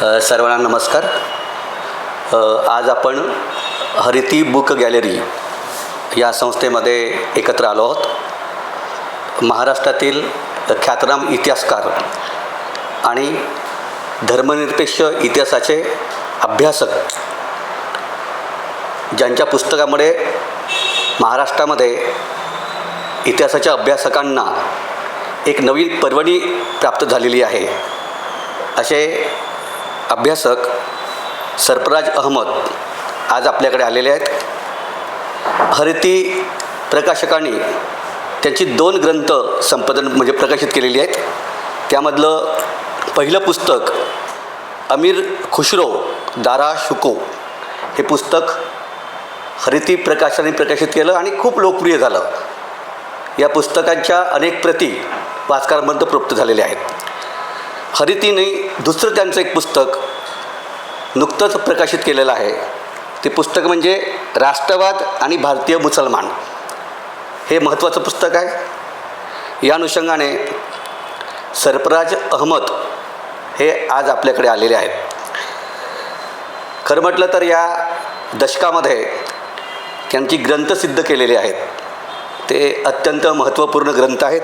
सर्वांना नमस्कार. आज आपण हरिती बुक गॅलरी या संस्थेमध्ये एकत्र आलो आहोत. महाराष्ट्रातील ख्यातनाम इतिहासकार आणि धर्मनिरपेक्ष इतिहासाचे अभ्यासक ज्यांच्या पुस्तकामुळे महाराष्ट्रामध्ये इतिहासाच्या अभ्यासकांना एक नवीन पर्वणी प्राप्त झालेली आहे. असे अभ्यासक सरफराज अहमद आज आपल्याकडे आलेले आहेत. हरिती प्रकाशकांनी त्यांची दोन ग्रंथ संपादन म्हणजे प्रकाशित केलेली आहेत. त्यामधलं पहिलं पुस्तक अमीर खुशरो दारा शुको हे पुस्तक हरिती प्रकाशाने प्रकाशित केलं आणि खूप लोकप्रिय झालं. या पुस्तकांच्या अनेक प्रती वाचकांपर्यंत प्राप्त झालेल्या आहेत. हरितीने दुसरं त्यांचं एक पुस्तक नुकतंच प्रकाशित केलेलं आहे. ते पुस्तक म्हणजे राष्ट्रवाद आणि भारतीय मुसलमान. हे महत्त्वाचं पुस्तक आहे. या अनुषंगाने सरफराज अहमद हे आज आपल्याकडे आलेले आहेत. खरं म्हटलं तर या दशकामध्ये त्यांची ग्रंथ सिद्ध केलेले आहेत. ते अत्यंत महत्त्वपूर्ण ग्रंथ आहेत.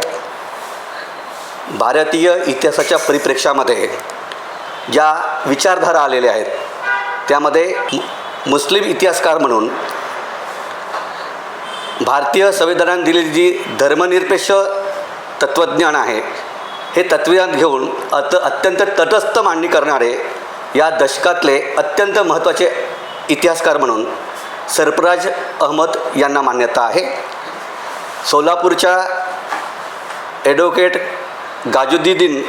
भारतीय इतिहासाच्या परिप्रेक्षामध्ये ज्या विचारधारा आलेल्या आहेत त्यामध्ये मुस्लिम इतिहासकार म्हणून भारतीय संविधानाने दिलेली जी धर्मनिरपेक्ष तत्त्वज्ञान आहे हे तत्वज्ञान घेऊन अत अत्यंत तटस्थ मांडणी करणारे या दशकातले अत्यंत महत्त्वाचे इतिहासकार म्हणून सरफराज अहमद यांना मान्यता आहे. सोलापूरच्या ॲडव्होकेट गाजुद्दीन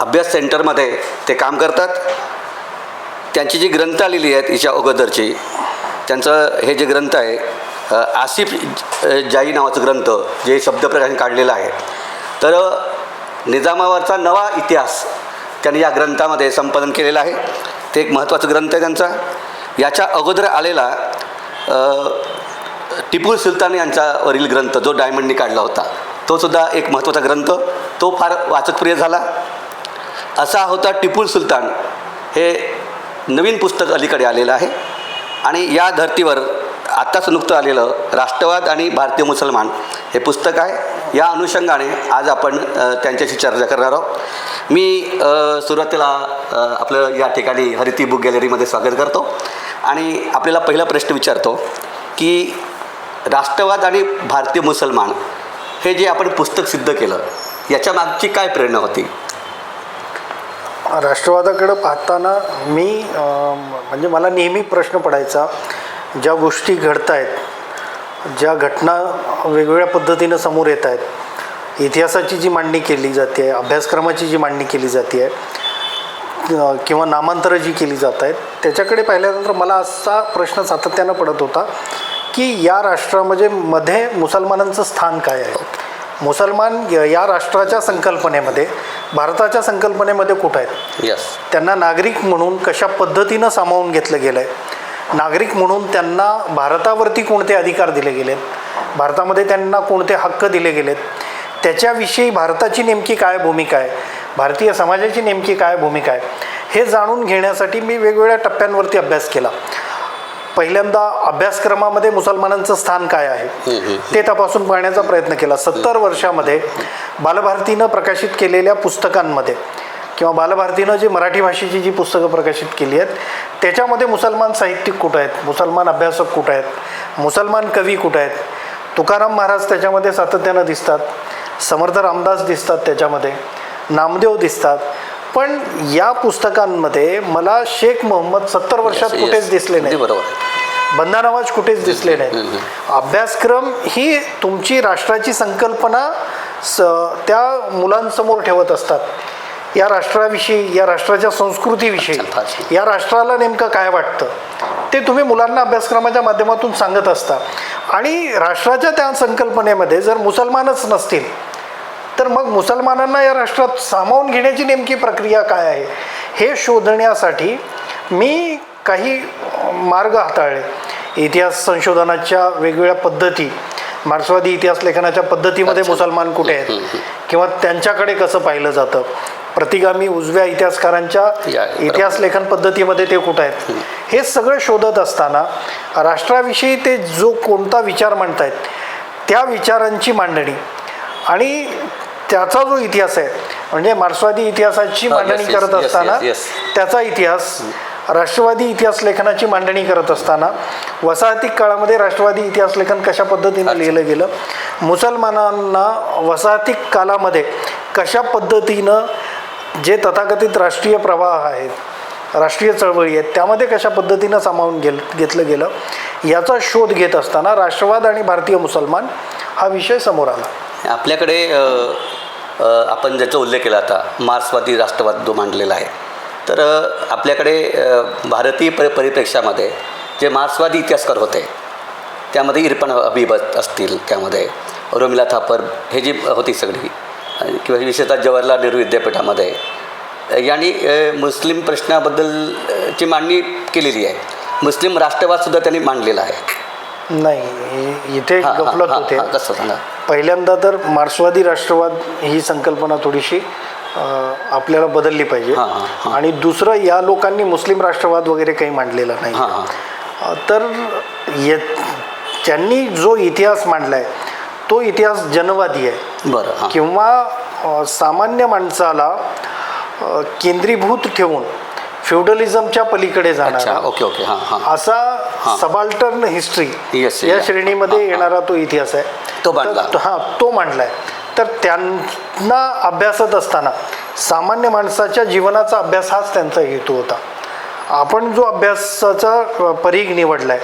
अभ्यास सेंटरमध्ये ते काम करतात. त्यांची जी ग्रंथ आलेली आहेत हिच्या अगोदरची त्यांचं हे जे ग्रंथ आहे आसिफ जाई नावाचं ग्रंथ जे शब्दप्रकाशन काढलेलं आहे. तर निजामावरचा नवा इतिहास त्यांनी या ग्रंथामध्ये संपादन केलेलं आहे. ते एक महत्त्वाचं ग्रंथ आहे त्यांचा. याच्या अगोदर आलेला टिपू सुलतान यांच्यावरील ग्रंथ जो डायमंडनी काढला होता तो सुद्धा एक महत्त्वाचा ग्रंथ. तो फार वाचकप्रिय झाला. असा होता टिपू सुलतान. हे नवीन पुस्तक अलीकडे आलेलं आहे. आणि या धर्तीवर आत्ताच नुकतं आलेलं राष्ट्रवाद आणि भारतीय मुसलमान हे पुस्तक आहे. या अनुषंगाने आज आपण त्यांच्याशी चर्चा करणार आहोत. मी सुरुवातीला आपलं या ठिकाणी हरिती बुक गॅलरीमध्ये स्वागत करतो. आणि आपल्याला पहिला प्रश्न विचारतो की राष्ट्रवाद आणि भारतीय मुसलमान हे जे आपण पुस्तक सिद्ध केलं याच्या मागची काय प्रेरणा होती? राष्ट्रवादाकडं पाहताना मी म्हणजे मला नेहमी प्रश्न पडायचा ज्या गोष्टी घडत आहेत ज्या घटना वेगवेगळ्या पद्धतीनं समोर येत आहेत इतिहासाची जी मांडणी केली जाते अभ्यासक्रमाची जी मांडणी केली जाते आहे किंवा नामांतरं जी केली जात आहेत त्याच्याकडे पाहिल्यानंतर मला असा प्रश्न सातत्यानं पडत होता की या राष्ट्रामध्ये मध्ये मुसलमानांचं स्थान काय आहे? मुसलमान य- राष्ट्राच्या संकल्पनेमध्ये भारताच्या संकल्पनेमध्ये कुठं आहेत? यस त्यांना नागरिक म्हणून कशा पद्धतीनं सामावून घेतलं गेलं आहे नागरिक म्हणून त्यांना भारतावरती कोणते अधिकार दिले गेलेत? भारतामध्ये त्यांना कोणते हक्क दिले गेलेत? त्याच्याविषयी भारताची नेमकी काय भूमिका आहे? भारतीय समाजाची नेमकी काय भूमिका आहे? हे जाणून घेण्यासाठी मी वेगवेगळ्या टप्प्यांवरती अभ्यास केला. पहिल्यांदा अभ्यासक्रमामध्ये मुसलमानांचं स्थान काय आहे? ते तपासून पाहण्याचा प्रयत्न केला. सत्तर वर्षामध्ये बालभारतीनं प्रकाशित केलेल्या पुस्तकांमध्ये किंवा बालभारतीनं जी मराठी भाषेची जी पुस्तकं प्रकाशित केली आहेत त्याच्यामध्ये मुसलमान साहित्यिक कुठं आहेत? मुसलमान अभ्यासक कुठं आहेत? मुसलमान कवी कुठं आहेत? तुकाराम महाराज त्याच्यामध्ये सातत्यानं दिसतात समर्थ रामदास दिसतात त्याच्यामध्ये नामदेव दिसतात पण या पुस्तकांमध्ये मला शेख मोहम्मद सत्तर वर्षात कुठेच. दिसले नाही बरोबर. नवाज कुठेच दिसले नाहीत. अभ्यासक्रम ही तुमची राष्ट्राची संकल्पना स त्या मुलांसमोर ठेवत असतात. या राष्ट्राविषयी या राष्ट्राच्या संस्कृतीविषयी या राष्ट्राला नेमकं काय वाटतं? ते तुम्ही मुलांना अभ्यासक्रमाच्या माध्यमातून सांगत असता. आणि राष्ट्राच्या त्या संकल्पनेमध्ये जर मुसलमानच नसतील तर मग मुसलमानांना या राष्ट्रात सामावून घेण्याची नेमकी प्रक्रिया काय आहे हे शोधण्यासाठी मी काही मार्ग हाताळले. इतिहास संशोधनाच्या वेगवेगळ्या पद्धती मार्क्सवादी इतिहास लेखनाच्या पद्धतीमध्ये. मुसलमान कुठे आहेत? किंवा त्यांच्याकडे कसं पाहिलं जातं? प्रतिगामी उजव्या इतिहासकारांच्या. इतिहास लेखन पद्धतीमध्ये ते कुठं आहेत? हे सगळं शोधत असताना राष्ट्राविषयी ते जो कोणता विचार मांडतायत त्या विचारांची मांडणी आणि त्याचा जो इतिहास आहे म्हणजे मार्क्सवादी इतिहासाची मांडणी करत असताना. त्याचा इतिहास राष्ट्रवादी इतिहास लेखनाची मांडणी करत असताना वसाहती काळामध्ये राष्ट्रवादी इतिहास लेखन कशा पद्धतीनं लिहिलं गेलं मुसलमानांना वसाहती कालामध्ये कशा पद्धतीनं जे तथाकथित राष्ट्रीय प्रवाह आहेत राष्ट्रीय चळवळी आहेत त्यामध्ये कशा पद्धतीनं सामावून गेल घेतलं गेलं याचा शोध घेत असताना राष्ट्रवाद आणि भारतीय मुसलमान हा विषय समोर आला. आपल्याकडे आपण ज्याचा उल्लेख केला आता मार्क्सवादी राष्ट्रवाद जो मांडलेला आहे तर आपल्याकडे भारतीय परि परिप्रेक्षामध्ये जे मार्क्सवादी इतिहासकार होते त्यामध्ये इरफान हबीबत असतील त्यामध्ये रोमिला थापर हे जी होती सगळी किंवा विशेषतः जवाहरलाल नेहरू विद्यापीठामध्ये यांनी मुस्लिम प्रश्नाबद्दल अ, ची मांडणी केलेली आहे. मुस्लिम राष्ट्रवादसुद्धा त्यांनी मांडलेला आहे. नाही इथे गफलत होते. कसं सांगा? पहिल्यांदा तर मार्क्सवादी राष्ट्रवाद ही संकल्पना थोडीशी आपल्याला बदलली पाहिजे. आणि दुसरं या लोकांनी मुस्लिम राष्ट्रवाद वगैरे काही मांडलेला नाही. तर ये त्यांनी जो इतिहास मांडला आहे तो इतिहास जनवादी आहे. बरं किंवा सामान्य माणसाला केंद्रीभूत ठेवून फ्युडलिझमच्या पलीकडे जाणारा ओके ओके हां हां असा सबाल्टर्न हिस्ट्री Yes, या. श्रेणीमध्ये. येणारा तो इतिहास आहे तो मांडला. हां तो मांडलाय तर त्यांना अभ्यासत असताना सामान्य माणसाच्या जीवनाचा अभ्यास हाच त्यांचा हेतू होता आपण जो अभ्यासाचा परीघ निवडलाय.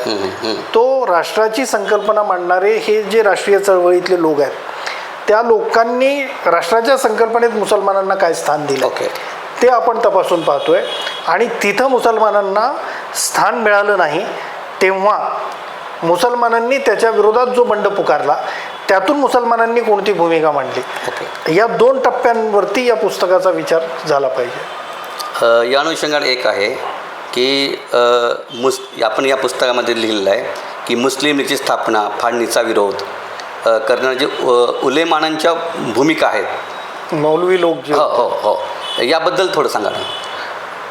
तो राष्ट्राची संकल्पना मांडणारे हे जे राष्ट्रीय चळवळीतले लोक आहेत त्या लोकांनी राष्ट्राच्या संकल्पनेत मुसलमानांना काय स्थान दिलं? ओके. ते आपण तपासून पाहतोय. आणि तिथं मुसलमानांना स्थान मिळालं नाही तेव्हा मुसलमानांनी त्याच्या विरोधात जो बंड पुकारला त्यातून मुसलमानांनी कोणती भूमिका मांडली? ओके. या दोन टप्प्यांवरती या पुस्तकाचा विचार झाला पाहिजे. या अनुषंगाने एक आहे की मुस आपण या पुस्तकामध्ये लिहिलेलं आहे की मुस्लिम लीगची स्थापना फाळणीचा विरोध. करणारे जे उलेमानांच्या भूमिका आहेत. मौलवी लोक जे हो हो हो. याबद्दल थोडं सांगा ना.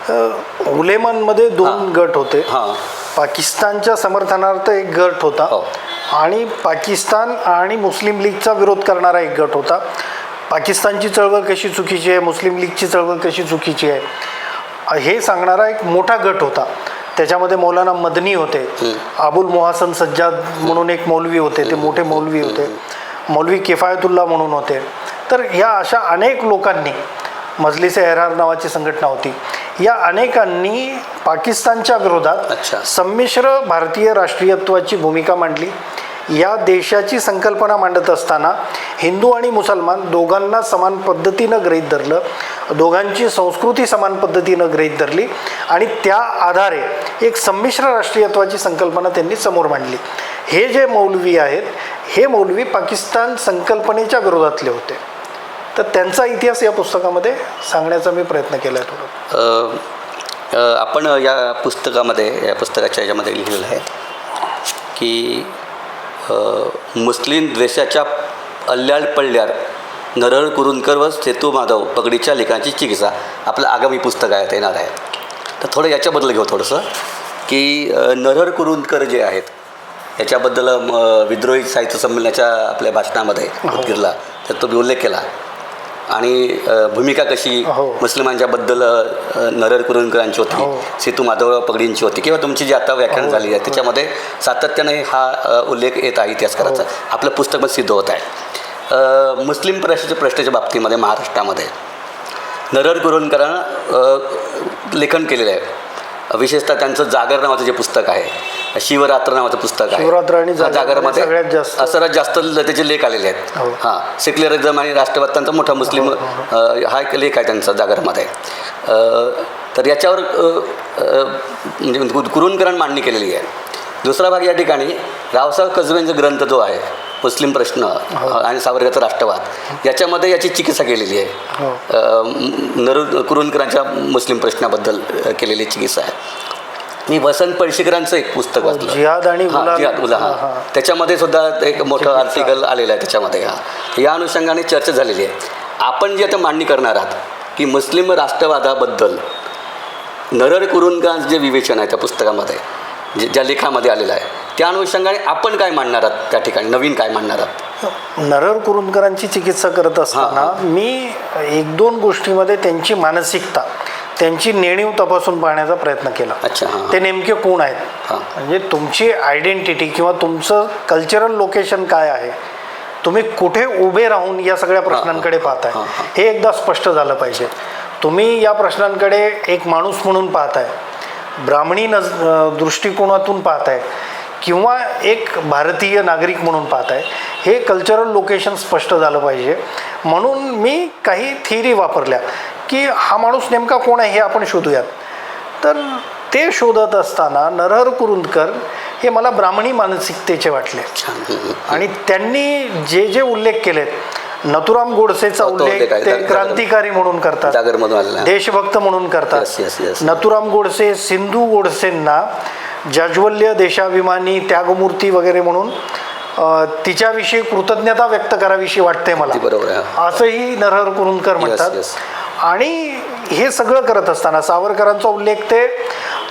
अ, उलेमांमध्ये दोन. गट होते. हां. पाकिस्तानच्या समर्थनार्थ एक गट होता हो. आणि पाकिस्तान आणि मुस्लिम लीगचा विरोध करणारा एक गट होता. पाकिस्तानची चळवळ कशी चुकीची आहे? मुस्लिम लीगची चळवळ कशी चुकीची आहे? हे सांगणारा एक मोठा गट होता. त्याच्यामध्ये मौलाना मदनी होते. अबुल मोहसन सज्जाद म्हणून एक मौलवी होते ते मोठे मौलवी होते. मौलवी किफायतुल्ला म्हणून होते. तर या अशा अनेक लोकांनी मजलिस एहरार नावाची संघटना होती या अनेकांनी पाकिस्तानच्या विरोधात. संमिश्र भारतीय राष्ट्रीयत्वाची भूमिका मांडली. या देशाची संकल्पना मांडत असताना हिंदू आणि मुसलमान दोघांना समान पद्धतीनं गृहीत धरलं. दोघांची संस्कृती समान पद्धतीनं गृहीत धरली आणि त्या आधारे एक संमिश्र राष्ट्रीयत्वाची संकल्पना त्यांनी समोर मांडली. हे जे मौलवी आहेत हे मौलवी पाकिस्तान संकल्पनेच्या विरोधातले होते. तर त्यांचा इतिहास या पुस्तकामध्ये सांगण्याचा मी प्रयत्न केला आहे थोडं आपण या पुस्तकामध्ये या पुस्तकाच्या याच्यामध्ये लिहिलेलं आहे की मुस्लिम द्वेषाच्या अल्ल्याळ पडल्यार नरहर कुरुंदकर व सेतू माधव पगडीच्या लेखांची चिकित्सा. आपलं आगामी पुस्तक आहे ते येणार आहे. तर थोडं याच्याबद्दल घेऊ थोडंसं की नरहर कुरुंदकर जे आहेत याच्याबद्दल विद्रोही साहित्य संमेलनाच्या आपल्या भाषणामध्ये उद्गिरला तर तो मी उल्लेख केला. आणि भूमिका कशी हो. मुस्लिमांच्या बद्दल नरर कुरुंकरांची होती हो. सेतू माधवराव पगडींची होती किंवा तुमची जी आता व्याख्यान हो, झाली आहे त्याच्यामध्ये सातत्याने हा उल्लेख येत आहे इतिहासकाराचा. आपलं पुस्तक पण सिद्ध होत आहे मुस्लिम प्रश्नाच्या प्रश्नाच्या बाबतीमध्ये महाराष्ट्रामध्ये नरहर कुरुंकरांना अ, लेखन केलेलं आहे विशेषतः त्यांचं जागर नावाचं जे पुस्तक आहे शिवरात्र नावाचं पुस्तक आहे. शिवरात्र आणि हा, जागर जागरमध्ये सगळ्यात जास्त. सर्वात जास्त त्याचे लेख आलेले आहेत. हो. हां सेक्युलरिझम आणि राष्ट्रवाद त्यांचा मोठा मुस्लिम अ, हा एक लेख आहे त्यांचा जागरमध्ये तर याच्यावर म्हणजे कुरुंदकरांनी मांडणी केलेली आहे. दुसरा भाग या ठिकाणी रावसाहेब कसबेंचा ग्रंथ जो आहे मुस्लिम प्रश्न आणि सावरकरचा राष्ट्रवाद याच्यामध्ये याची चिकित्सा केलेली आहे. हो. नरू कुरुंदकरांच्या मुस्लिम प्रश्नाबद्दल केलेली चिकित्सा आहे. मी वसंत पळशीकरांचं एक पुस्तक वाचलं जिहाद आणि हां, हां. हां. त्याच्यामध्ये सुद्धा एक मोठं आर्टिकल आलेलं आहे त्याच्यामध्ये हा या अनुषंगाने चर्चा झालेली आहे आपण जी आता मांडणी करणार आहात की मुस्लिम राष्ट्रवादाबद्दल नरर कुरुंदकांचं जे विवेचन आहे त्या पुस्तकामध्ये जे ज्या लेखामध्ये आलेलं आहे. त्या अनुषंगाने आपण काय मांडणार आहात त्या ठिकाणी? नवीन काय मांडणार आहात? नरहर कुरुंदकरांची चिकित्सा करत असताना मी एक दोन गोष्टीमध्ये त्यांची मानसिकता त्यांची नेणीव तपासून पाहण्याचा प्रयत्न केला. अच्छा हां ते नेमके कोण आहेत? म्हणजे तुमची आयडेंटिटी किंवा तुमचं कल्चरल लोकेशन काय आहे? तुम्ही कुठे उभे राहून या सगळ्या प्रश्नांकडे पाहताय. हे एकदा स्पष्ट झालं पाहिजे. तुम्ही या प्रश्नांकडे एक माणूस म्हणून पाहताय. ब्राह्मणी नज दृष्टिकोनातून पाहताय किंवा एक भारतीय नागरिक म्हणून पाहताय हे कल्चरल लोकेशन स्पष्ट झालं पाहिजे. म्हणून मी काही थिअरी वापरल्या की हा माणूस नेमका कोण आहे हे आपण शोधूयात. तर ते शोधत असताना नरहर कुरुंदकर हे मला ब्राह्मणी मानसिकतेचे वाटले. आणि त्यांनी जे जे उल्लेख केलेत नथुराम गोडसेचा हो, तो उल्लेख. ते क्रांतिकारी म्हणून करतात. देशभक्त म्हणून करतात. नथुराम गोडसे सिंधू गोडसेंना जाज्वल्य देशाभिमानी त्यागमूर्ती वगैरे म्हणून तिच्याविषयी कृतज्ञता व्यक्त करावीशी वाटते मला असंही नरहर कुरुंदकर म्हणतात. आणि हे सगळं करत असताना सावरकरांचा उल्लेख ते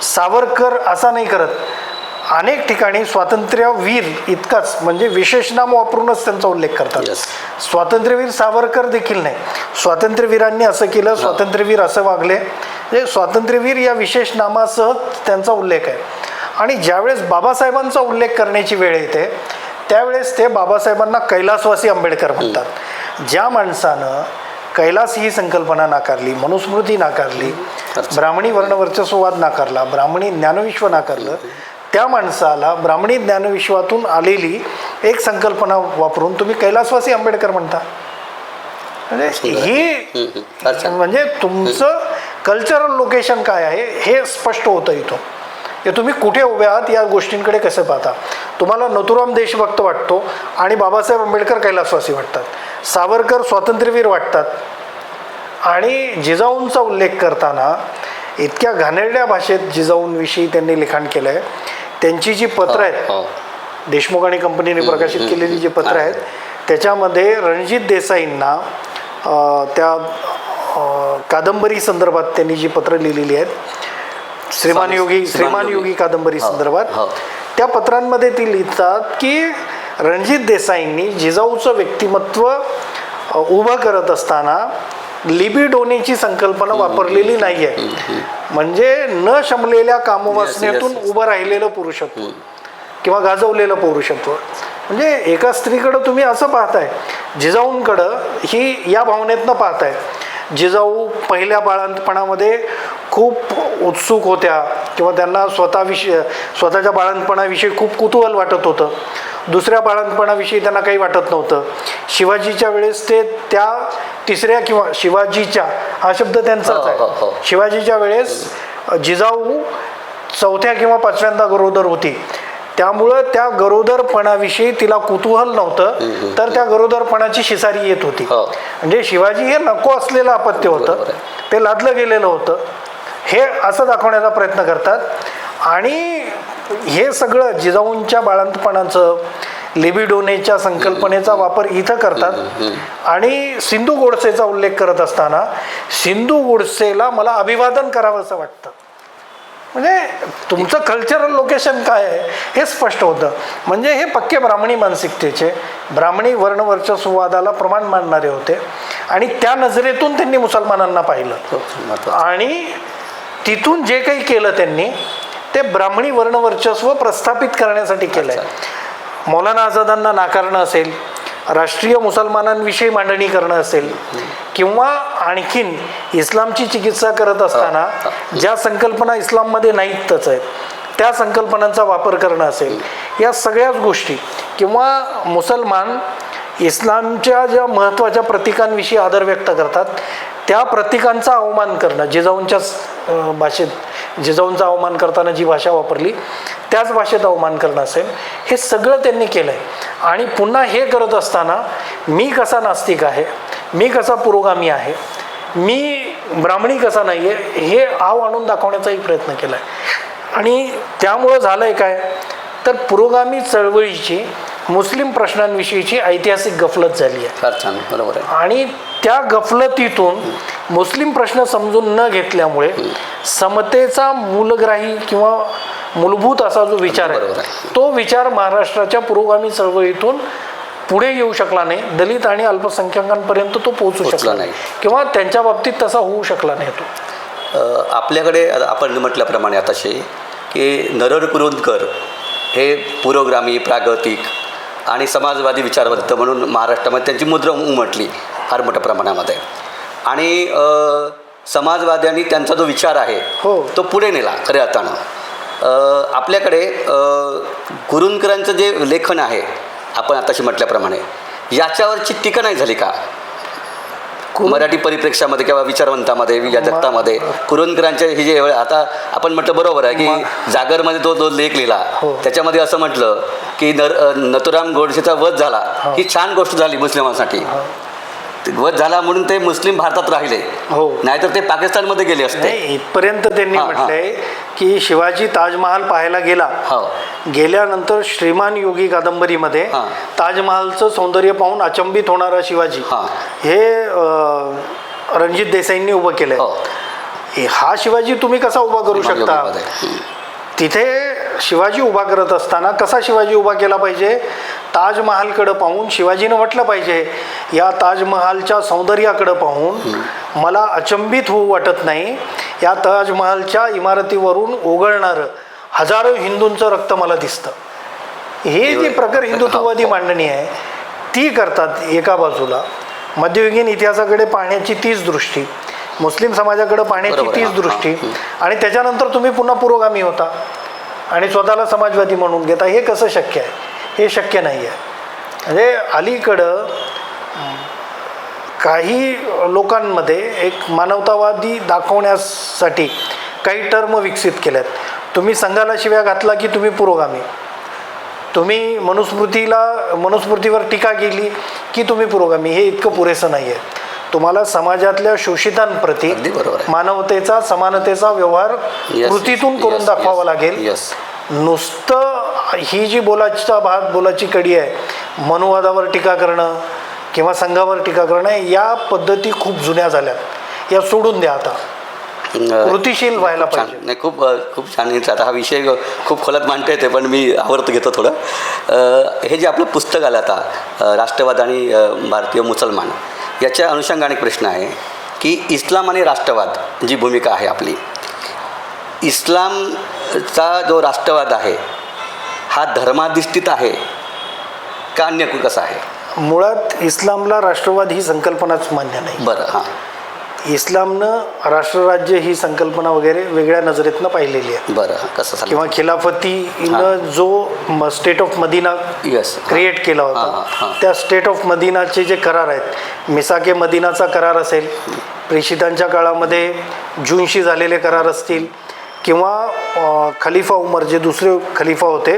सावरकर असा नाही करत अनेक ठिकाणी स्वातंत्र्यवीर इतकाच म्हणजे विशेषनाम वापरूनच त्यांचा उल्लेख करतात. Yes. स्वातंत्र्यवीर सावरकर देखील नाही. स्वातंत्र्यवीरांनी असं केलं स्वातंत्र्यवीर असं वागले. म्हणजे स्वातंत्र्यवीर या विशेष नामासह त्यांचा उल्लेख आहे. आणि ज्यावेळेस बाबासाहेबांचा उल्लेख करण्याची वेळ येते त्यावेळेस ते बाबासाहेबांना कैलासवासी आंबेडकर म्हणतात. ज्या माणसानं कैलास ही संकल्पना नाकारली मनुस्मृती नाकारली ब्राह्मणी वर्णवर्चस्ववाद नाकारला ब्राह्मणी ज्ञानविश्व नाकारलं त्या माणसाला ब्राह्मणी ज्ञानविश्वातून आलेली एक संकल्पना वापरून तुम्ही कैलासवासी आंबेडकर म्हणता. म्हणजे ही म्हणजे तुमचं कल्चरल लोकेशन काय आहे हे स्पष्ट होतं इथून. हे तुम्ही कुठे उभे आहात या गोष्टींकडे कसं पाहता? तुम्हाला नथुराम देशभक्त वाटतो आणि बाबासाहेब आंबेडकर कैलासवासी वाटतात. सावरकर स्वातंत्र्यवीर वाटतात. आणि जिजाऊंचा उल्लेख करताना इतक्या घाणेरड्या भाषेत जिजाऊंविषयी त्यांनी लिखाण केलं आहे त्यांची जी पत्र आहेत हो. देशमुख आणि कंपनीने प्रकाशित केलेली जी पत्र आहेत त्याच्यामध्ये रणजित देसाईंना त्या कादंबरी संदर्भात त्यांनी जी पत्र लिहिलेली आहेत श्रीमान योगी श्रीमान योगी कादंबरी संदर्भात हो. त्या पत्रांमध्ये ती लिहितात की रणजित देसाईंनी जिजाऊचं व्यक्तिमत्व उभं करत असताना लिबिडोनेची संकल्पना वापरलेली नाही आहे म्हणजे न शमलेल्या कामवासनेतून उभं राहिलेलं पुरुषत्व किंवा गाजवलेलं पौरुषत्व. म्हणजे एका स्त्रीकडं तुम्ही असं पाहताय जिजाऊंकडं ही या भावनेतनं पाहताय. जिजाऊ पहिल्या बाळंतपणामध्ये खूप उत्सुक होत्या. किंवा त्यांना स्वतःविषयी स्वतःच्या बाळंतपणाविषयी खूप कुतूहल वाटत होतं. दुसऱ्या बाळंतपणाविषयी त्यांना काही वाटत नव्हतं. शिवाजीच्या वेळेस ते त्या तिसऱ्या किंवा शिवाजीच्या हा शब्द त्यांचाच हो, हो, हो. आहे शिवाजीच्या वेळेस जिजाऊ चौथ्या किंवा पाचव्यांदा गरोदर होती. त्यामुळं त्या गरोदरपणाविषयी तिला कुतूहल नव्हतं. तर त्या गरोदरपणाची शिसारी येत होती. हो. म्हणजे शिवाजी हे नको असलेलं अपत्य होतं. ते लादलं गेलेलं होतं. हे असं दाखवण्याचा प्रयत्न करतात. आणि हे सगळं जिजाऊंच्या बाळंतपणाचं लिबिडोनेच्या संकल्पनेचा वापर इथं करतात. आणि सिंधू गोडसेचा उल्लेख करत असताना सिंधू गोडसेला मला अभिवादन करावं असं वाटतं. म्हणजे तुमचं कल्चरल लोकेशन काय आहे हे स्पष्ट होतं. म्हणजे हे पक्के ब्राह्मणी मानसिकतेचे ब्राह्मणी वर्णवर्चस्ववादाला प्रमाण मानणारे होते. आणि त्या नजरेतून त्यांनी मुसलमानांना पाहिलं. हो. आणि तिथून जे काही केलं त्यांनी ते ब्राह्मणी वर्णवर्चस्व प्रस्थापित करण्यासाठी केलं आहे मौलाना आझादांना नाकारणं असेल राष्ट्रीय मुसलमानांविषयी मांडणी करणं असेल किंवा आणखीन इस्लामची चिकित्सा करत असताना ज्या संकल्पना इस्लाममध्ये नाहीतच आहेत त्या संकल्पनांचा वापर करणं असेल या सगळ्याच गोष्टी किंवा मुसलमान इस्लामच्या ज्या महत्त्वाच्या प्रतीकांविषयी आदर व्यक्त करतात त्या प्रतीकांचा अवमान करणं जिजाऊंच्याच भाषेत जिजाऊंचा अवमान करताना जी भाषा वापरली त्याच भाषेत अवमान करणं असेल हे सगळं त्यांनी केलं आहे आणि पुन्हा हे करत असताना मी कसा नास्तिक आहे मी कसा पुरोगामी आहे मी ब्राह्मणी कसा नाही आहे हे आव आणून दाखवण्याचाही प्रयत्न केला आहे आणि त्यामुळं झालं आहे काय? तर पुरोगामी चळवळीची मुस्लिम प्रश्नांविषयीची ऐतिहासिक गफलत झाली आहे. फार छान बरोबर आहे. आणि त्या गफलतीतून मुस्लिम प्रश्न समजून न घेतल्यामुळे समतेचा मूलग्राही किंवा मूलभूत असा जो विचार आहे तो विचार महाराष्ट्राच्या पुरोगामी चळवळीतून पुढे येऊ शकला नाही. दलित आणि अल्पसंख्याकांपर्यंत तो पोहोचू शकला नाही. किंवा त्यांच्या बाबतीत तसा होऊ शकला नाही तो. आपल्याकडे आपण म्हटल्याप्रमाणे आताशे की नरहर कुरुंदकर हे पुरोगामी प्रागतिक आणि समाजवादी विचारवंत म्हणून महाराष्ट्रामध्ये त्यांची मुद्रा उमटली फार मोठ्या प्रमाणामध्ये. आणि समाजवाद्यांनी त्यांचा जो विचार आहे हो. तो पुढे नेला खऱ्या अर्थानं. आपल्याकडे अ, कुरुंदकरांचं जे लेखन आहे आपण आताशी म्हटल्याप्रमाणे याच्यावरची टीका नाही झाली का? मराठी परिप्रेक्षामध्ये किंवा विचारवंतामध्ये या जगतामध्ये कुरुंदकरांच्या ही जे आता आपण म्हटलं बरोबर आहे की जागरमध्ये तो जो लेख लिहिला हो. त्याच्यामध्ये असं म्हटलं की नर नथुराम गोडसेचा वध झाला हो. ही छान गोष्ट झाली मुस्लिमांसाठी ते वध झाला म्हणून ते मुस्लिम भारतात राहिले हो. नाहीतर ते पाकिस्तानमध्ये गेले असते इथपर्यंत त्यांनी. म्हटलंय की शिवाजी ताजमहाल पाहायला गेला हो गेल्यानंतर श्रीमान योगी कादंबरीमध्ये. ताजमहालचं सौंदर्य पाहून अचंबित होणारा शिवाजी हां. हे रणजित देसाईंनी उभं केलंय हो हे- शिवाजी तुम्ही कसा उभा करू शकता. तिथे शिवाजी उभा करत असताना कसा शिवाजी उभा केला पाहिजे ताजमहालकडं पाहून शिवाजीनं म्हटलं पाहिजे. या ताजमहालच्या सौंदर्याकडं पाहून मला अचंबित होऊ वाटत नाही. या ताजमहालच्या इमारतीवरून ओघळणारं हजारो हिंदूंचं रक्त मला दिसतं. हे जी प्रखर हिंदुत्ववादी मांडणी आहे ती करतात एका बाजूला. मध्ययुगीन इतिहासाकडे पाहण्याची तीच दृष्टी. मुस्लिम समाजाकडे पाहण्याची. तीच हां, दृष्टी. हां. आणि त्याच्यानंतर तुम्ही पुन्हा पुरोगामी होता. आणि स्वतःला समाजवादी म्हणून घेता. हे कसं शक्य आहे? हे शक्य नाही आहे म्हणजे अलीकडं काही लोकांमध्ये एक मानवतावादी दाखवण्यासाठी काही टर्म विकसित केल्यात. तुम्ही संघाला शिव्या घातला की तुम्ही पुरोगामी. तुम्ही मनुस्मृतीला मनुस्मृतीवर टीका केली की तुम्ही पुरोगामी. हे इतकं पुरेसं नाही आहे तुम्हाला समाजातल्या शोषितांप्रती. मानवतेचा समानतेचा व्यवहार कृतीतून करून दाखवावा लागेल. नुसतं ही जी बोलाचा भाग बोलाची कडी आहे मनुवादावर टीका करणं किंवा संघावर टीका करणं या पद्धती खूप जुन्या झाल्यात. या सोडून द्या आता. कृतिशील व्हायला पाहिजे. नाही खूप खूप छान. आता हा विषय खूप खोलात मांडता येते पण मी आवडतं घेतो थोडं. हे जे आपलं पुस्तक आलं आता राष्ट्रवाद आणि भारतीय मुसलमान याच्या अनुषंगाने एक प्रश्न आहे की इस्लाम आणि राष्ट्रवाद जी भूमिका आहे आपली इस्लामचा जो राष्ट्रवाद आहे हा धर्माधिष्ठित आहे. का अन्य कसा आहे? मुळात इस्लामला राष्ट्रवाद ही संकल्पनाच मान्य नाही. बरं हां. इस्लामनं राष्ट्रराज्य ही संकल्पना वगैरे वेगळ्या नजरेतनं पाहिलेली आहे. बरं कसं किंवा खिलाफतीनं जो state of Medina yes create केला होता हां. त्या स्टेट ऑफ मदिनाचे जे करार आहेत मिसाके मदिनाचा करार असेल प्रेषितांच्या काळामध्ये जूनशी झालेले करार असतील किंवा खलिफा उमर जे दुसरे खलिफा होते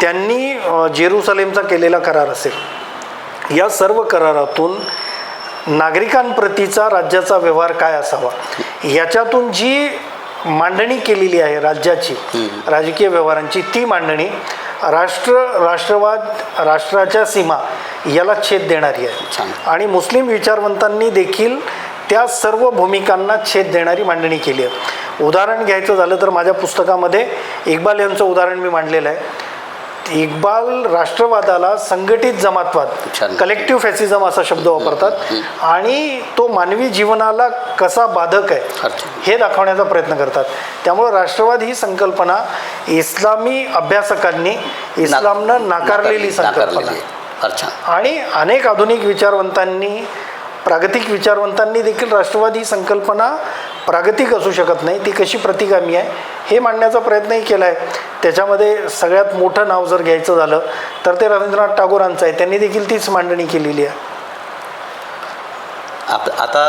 त्यांनी जेरुसलेमचा केलेला करार असेल. या सर्व करारातून नागरिकांप्रतीचा राज्याचा व्यवहार काय असावा? याच्यातून जी मांडणी केलेली आहे राज्याची राजकीय व्यवहारांची ती मांडणी राष्ट्र राष्ट्रवाद राष्ट्राच्या सीमा याला छेद देणारी. आहे. आणि मुस्लिम विचारवंतांनी देखील त्या सर्व भूमिकांना छेद देणारी मांडणी केली आहे. उदाहरण घ्यायचं झालं तर माझ्या पुस्तकामध्ये इक्बाल यांचं उदाहरण मी मांडलेलं आहे. इक्बाल राष्ट्रवादाला संघटित जमातवाद. कलेक्टिव्ह फॅसिझम असा शब्द वापरतात. आणि तो मानवी जीवनाला कसा बाधक आहे. हे दाखवण्याचा प्रयत्न करतात. त्यामुळं राष्ट्रवाद ही संकल्पना इस्लामी अभ्यासकांनी इस्लामनं नाकारलेली संकल्पना. आणि अनेक आधुनिक विचारवंतांनी प्रागतिक विचारवंतांनी देखील राष्ट्रवादी संकल्पना प्रागतिक असू शकत नाही. ती कशी प्रतिगामी आहे हे मांडण्याचा प्रयत्नही केला आहे त्याच्यामध्ये सगळ्यात मोठं नाव जर घ्यायचं झालं तर ते रवींद्रनाथ टागोरांचं आहे. त्यांनी देखील तीच मांडणी केलेली आहे. आप आता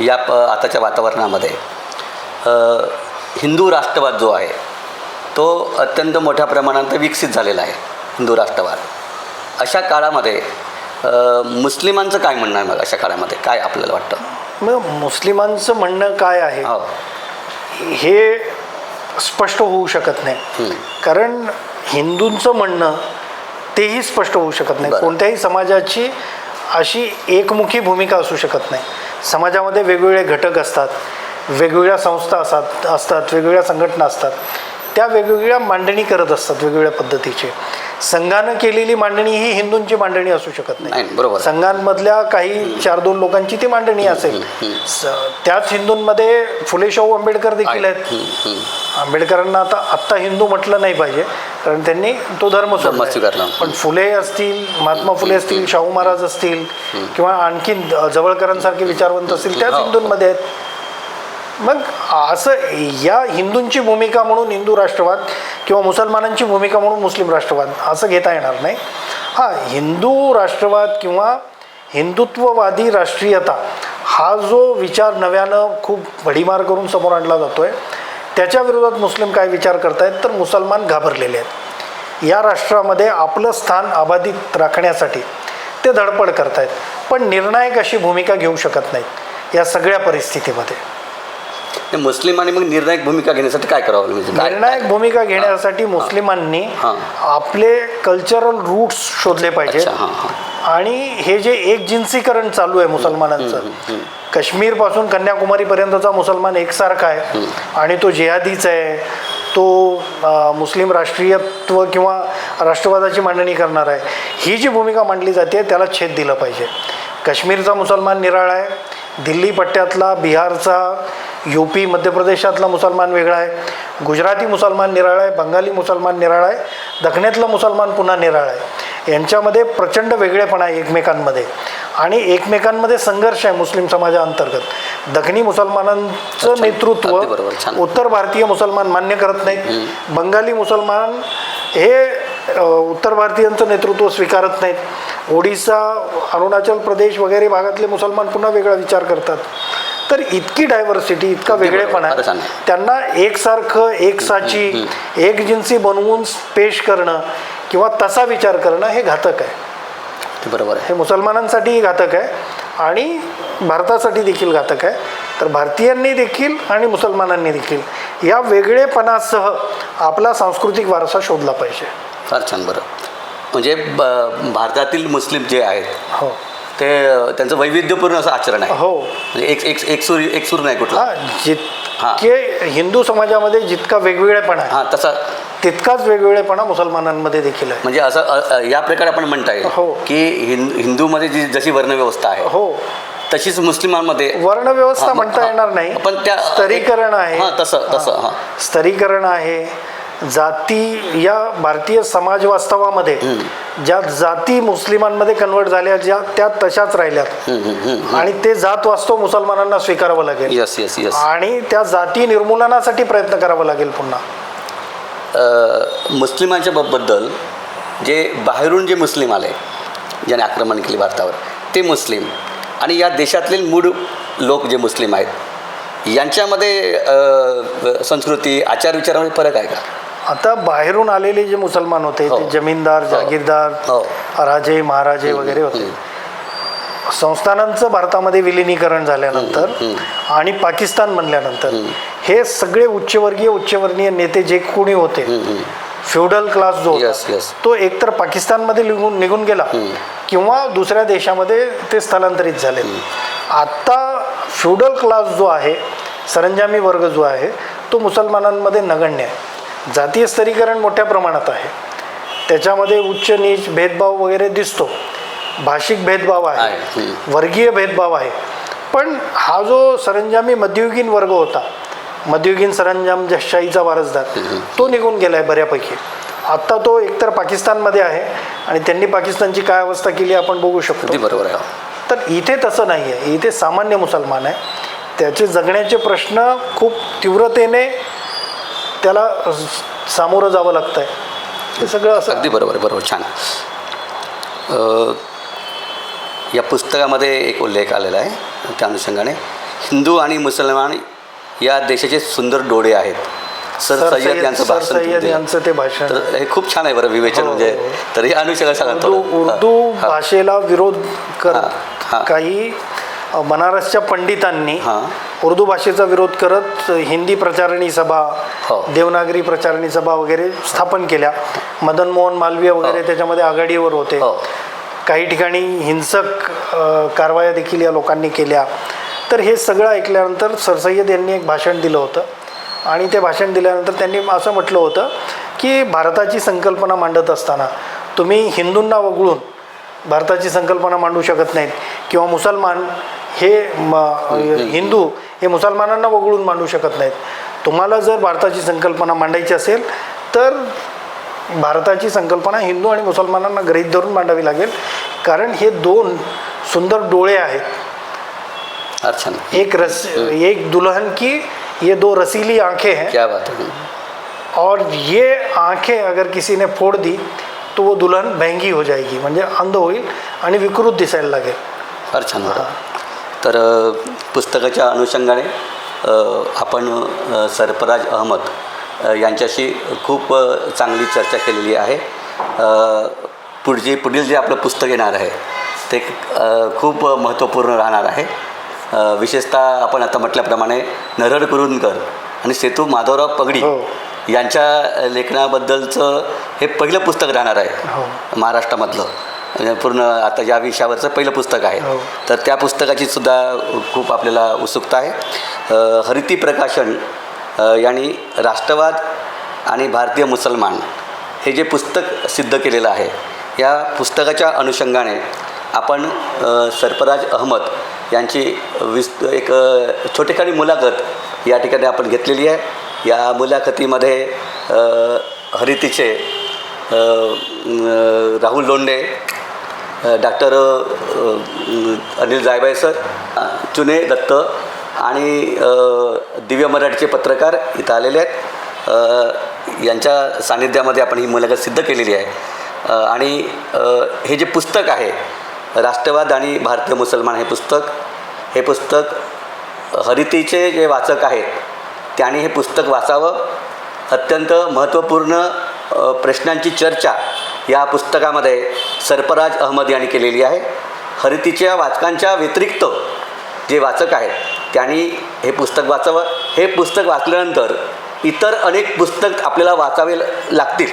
या प आताच्या वातावरणामध्ये हिंदू राष्ट्रवाद जो आहे तो अत्यंत मोठ्या प्रमाणात विकसित झालेला आहे हिंदू राष्ट्रवाद. अशा काळामध्ये मुस्लिमांचं काय म्हणणं आहे मग अशा काळामध्ये काय आपल्याला वाटतं? मग मुस्लिमांचं म्हणणं काय आहे? हो. हे स्पष्ट होऊ शकत नाही. कारण हिंदूंचं म्हणणं तेही स्पष्ट होऊ शकत नाही. कोणत्याही समाजाची अशी एकमुखी भूमिका असू शकत नाही. समाजामध्ये वेगवेगळे घटक असतात वेगवेगळ्या संस्था असतात असतात वेगवेगळ्या संघटना असतात. त्या वेगवेगळ्या मांडणी करत असतात वेगवेगळ्या पद्धतीचे संघानं केलेली मांडणी ही हिंदूंची मांडणी असू शकत नाही, नाही बरोबर. संघांमधल्या काही चार दोन लोकांची ती मांडणी असेल त्याच हिंदूंमध्ये फुले शाहू आंबेडकर देखील आहेत. आंबेडकरांना आता आत्ता हिंदू म्हटलं नाही पाहिजे कारण त्यांनी तो धर्म. स्वीकारला. पण फुले असतील महात्मा फुले असतील शाहू महाराज असतील किंवा आणखीन जवळकरांसारखे विचारवंत असतील त्याच हो. हिंदूंमध्ये आहेत मग असं या हिंदूंची भूमिका म्हणून हिंदू राष्ट्रवाद किंवा मुसलमानांची भूमिका म्हणून मुस्लिम राष्ट्रवाद असं घेता येणार नाही. हां हिंदू राष्ट्रवाद किंवा हिंदुत्ववादी राष्ट्रीयता हा जो विचार नव्यानं खूप भडीमार करून समोर आणला जातो आहे त्याच्या विरोधात मुस्लिम काय विचार करतायत तर मुसलमान घाबरलेले आहेत. या राष्ट्रामध्ये आपलं स्थान अबाधित राखण्यासाठी ते धडपड करतायत पण निर्णायक अशी भूमिका घेऊ शकत नाहीत या सगळ्या परिस्थितीमध्ये. ते मुस्लिमांनी मग निर्णायक भूमिका घेण्यासाठी काय करावं म्हणजे काय? निर्णायक भूमिका घेण्यासाठी मुस्लिमांनी हां. आपले कल्चरल रूट्स शोधले अच्छा, हां, हां. आणि हे जे एक जिन्सीकरण चालू आहे मुसलमानांचं काश्मीरपासून कन्याकुमारीपर्यंतचा मुसलमान एकसारखा आहे. आणि तो जिहादीच आहे. तो अ, मुस्लिम राष्ट्रीयत्व किंवा राष्ट्रवादाची मांडणी करणार आहे. ही जी भूमिका मांडली जाते त्याला छेद दिलं पाहिजे. काश्मीरचा मुसलमान निराळा आहे. दिल्ली पट्ट्यातला बिहारचा यू पी मध्य प्रदेशातला मुसलमान वेगळा आहे. गुजराती मुसलमान निराळा आहे बंगाली मुसलमान निराळा आहे दक्षिणेतला मुसलमान पुन्हा निराळा आहे. यांच्यामध्ये प्रचंड वेगळेपणा आहे एकमेकांमध्ये. आणि एकमेकांमध्ये संघर्ष आहे मुस्लिम समाजाअंतर्गत दखनी मुसलमानांचं. नेतृत्व. उत्तर भारतीय मुसलमान मान्य करत नाहीत. बंगाली मुसलमान हे उत्तर भारतीयांचं नेतृत्व स्वीकारत नाहीत. ओडिसा अरुणाचल प्रदेश वगैरे भागातले मुसलमान पुन्हा वेगळा विचार करतात. तर इतकी डायव्हर्सिटी इतका. वेगळेपणा. त्यांना एकसारखं एक साची एक जिन्सी बनवून पेश करणं किंवा तसा विचार करणं हे घातक आहे. बरोबर आहे. हे मुसलमानांसाठीही घातक आहे आणि भारतासाठी देखील घातक आहे. तर भारतीयांनी देखील आणि मुसलमानांनी देखील या वेगळेपणासह आपला सांस्कृतिक वारसा शोधला पाहिजे. फार छान बरं. म्हणजे ब- भारतातील मुस्लिम जे आहेत हो. ते त्यांचं वैविध्यपूर्ण असं आचरण आहे. हो. म्हणजे एक एक एक सूर एक सूर नाही कुठला. हा जितके हिंदू समाजामध्ये जितका वेगवेगळेपणा आहे हां तसा. तितकाच वेगवेगळेपणा मुसलमानांमध्ये देखील आहे. म्हणजे असं अ- अ- या प्रकारे आपण म्हणता येईल हो. की हिंद हिंदूमध्ये जी जशी वर्णव्यवस्था आहे हो. तशीच मुस्लिमांमध्ये वर्णव्यवस्था हा, मग- म्हणता हा. येणार नाही. पण त्या- स्तरीकरण आहे. हां, तसं- तसं. हां. स्तरीकरण आहे. जाती या भारतीय समाज वास्तवामध्ये ज्या जाती मुस्लिमांमध्ये कन्वर्ट झाल्या ज्या त्या तशाच राहिल्यात. आणि ते जात वास्तव मुसलमानांना स्वीकारावं लागेल. यस यस यस आणि त्या जाती निर्मूलनासाठी प्रयत्न करावा लागेल पुन्हा. मुस्लिमांच्या ब- बद्दल जे बाहेरून जे मुस्लिम आले ज्याने आक्रमण केले भारतावर ते मुस्लिम. आणि या देशातले मूळ लोक जे मुस्लिम आहेत यांच्यामध्ये संस्कृती आचार विचारामध्ये फरक आहे का? आता बाहेरून आलेले जे मुसलमान होते हो. ते जमीनदार जागीरदार हो. राजे महाराजे वगैरे होते. संस्थानांचं भारतामध्ये विलिनीकरण झाल्यानंतर आणि पाकिस्तान बनल्यानंतर हे सगळे उच्चवर्गीय उच्चवर्णीय नेते जे कोणी होते फ्युडल क्लास जो होता. तो एकतर पाकिस्तानमध्ये निघून निघून गेला किंवा दुसऱ्या देशामध्ये ते स्थलांतरित झाले. आता फ्युडल क्लास जो आहे सरंजामी वर्ग जो आहे तो मुसलमानांमध्ये नगण्य आहे. जातीय स्तरीकरण मोठ्या प्रमाणात आहे. त्याच्यामध्ये उच्च नीच भेदभाव वगैरे दिसतो. भाषिक भेदभाव आहे. वर्गीय भेदभाव आहे. पण हा जो सरंजामी मध्ययुगीन वर्ग होता मध्ययुगीन सरंजाम जशाहीचा वारसदार तो निघून गेला आहे बऱ्यापैकी. आत्ता तो एकतर पाकिस्तानमध्ये आहे आणि त्यांनी पाकिस्तानची काय अवस्था केली आपण बघू शकतो. बरोबर आहे तर इथे तसं नाही आहे इथे सामान्य मुसलमान आहे. त्याचे जगण्याचे प्रश्न खूप तीव्रतेने त्याला सामोरं जावं लागतं आहे हे सगळं असं. अगदी बरोबर आहे बरोबर छान. या पुस्तकामध्ये एक उल्लेख आलेला आहे. त्या अनुषंगाने हिंदू आणि मुसलमान या देशाचे सुंदर डोळे आहेत. सर सय्यद यांचं भाषण सय्यद यांचं ते भाषण. तर हे खूप छान आहे बरं विवेचन हो, म्हणजे हो. तर या अनुषंगाने सांगा उर्दू थोडं. उर्दू हां, भाषेला विरोध हां, कर हां. काही अ, बनारसच्या पंडितांनी हां. उर्दू भाषेचा विरोध करत हिंदी प्रचारणी सभा हो. देवनागरी प्रचारणी सभा वगैरे स्थापन केल्या. मदन मोहन मालवीय वगैरे हो. त्याच्यामध्ये आघाडीवर होते. हो. काही ठिकाणी हिंसक कारवाया देखील या लोकांनी केल्या. तर हे सगळं ऐकल्यानंतर सरसय्यद यांनी एक भाषण दिलं होतं. आणि ते भाषण दिल्यानंतर त्यांनी असं म्हटलं होतं की भारताची संकल्पना मांडत असताना तुम्ही हिंदूंना वगळून भारताची संकल्पना मांडू शकत नाहीत. किंवा मुसलमान हे म हिंदू हे मुसलमानांना वगळून मांडू शकत नाहीत. तुम्हाला जर भारताची संकल्पना मांडायची असेल तर भारताची संकल्पना हिंदू आणि मुसलमानांना गृहीत धरून मांडावी लागेल. कारण हे दोन सुंदर डोळे आहेत. अच्छा एक रस एक दुल्हन की ये दो रसीली आंखें हैं. क्या बात है। और ये आंखें अगर किसी ने फोड़ दी तो वो दुल्हन महंगी हो जाएगी म्हणजे अंध होईल आणि विकृत दिसायला लागेल. होतं तर पुस्तकाच्या अनुषंगाने आपण सरफराज अहमद यांच्याशी खूप चांगली चर्चा केलेली आहे पुढचे पुढील जे आपलं पुस्तक येणार आहे ते खूप महत्त्वपूर्ण राहणार आहे विशेषतः आपण आता म्हटल्याप्रमाणे नरहर कुरुंदकर आणि सेतू माधवराव पगडी हो. यांच्या लेखनाबद्दलचं हे पहिलं पुस्तक राहणार हो. आहे महाराष्ट्रामधलं म्हणजे पूर्ण आता या विषयावरचं पहिलं पुस्तक आहे. हो. तर त्या पुस्तकाची सुद्धा खूप आपल्याला उत्सुकता आहे. हरिती प्रकाशन यांनी राष्ट्रवाद आणि भारतीय मुसलमान हे जे पुस्तक सिद्ध केलेलं आहे या पुस्तकाच्या अनुषंगाने आपण सरफराज अहमद यांची विस एक छोटेखानी मुलाखत या ठिकाणी आपण घेतलेली आहे. या मुलाखतीमध्ये हरितीचे राहुल लोंढे डॉक्टर अनिल जायबाई सर चुने दत्त आणि दिव्य मराठीचे पत्रकार इथं आलेले आहेत. यांच्या सान्निध्यामध्ये आपण ही मुलाखत सिद्ध केलेली आहे. आणि हे जे पुस्तक आहे राष्ट्रवाद आणि भारतीय मुसलमान हे पुस्तक हे पुस्तक हरितीचे जे वाचक आहेत त्यांनी हे पुस्तक वाचावं. अत्यंत महत्त्वपूर्ण प्रश्नांची चर्चा या पुस्तकामध्ये सर्पराज अहमद यांनी केलेली आहे. हरितीच्या वाचकांच्या व्यतिरिक्त जे वाचक आहेत त्यांनी हे पुस्तक वाचावं. हे पुस्तक वाचल्यानंतर इतर अनेक पुस्तक आपल्याला वाचावे लागतील.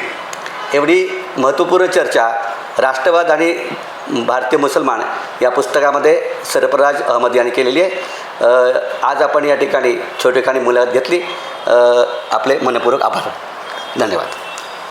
एवढी महत्त्वपूर्ण चर्चा राष्ट्रवाद आणि भारतीय मुसलमान या पुस्तकामध्ये सरफराज अहमद यांनी केलेली आहे. आज आपण या ठिकाणी छोटेखानी मुलाखत घेतली. आपले मनपूर्वक आभार. धन्यवाद.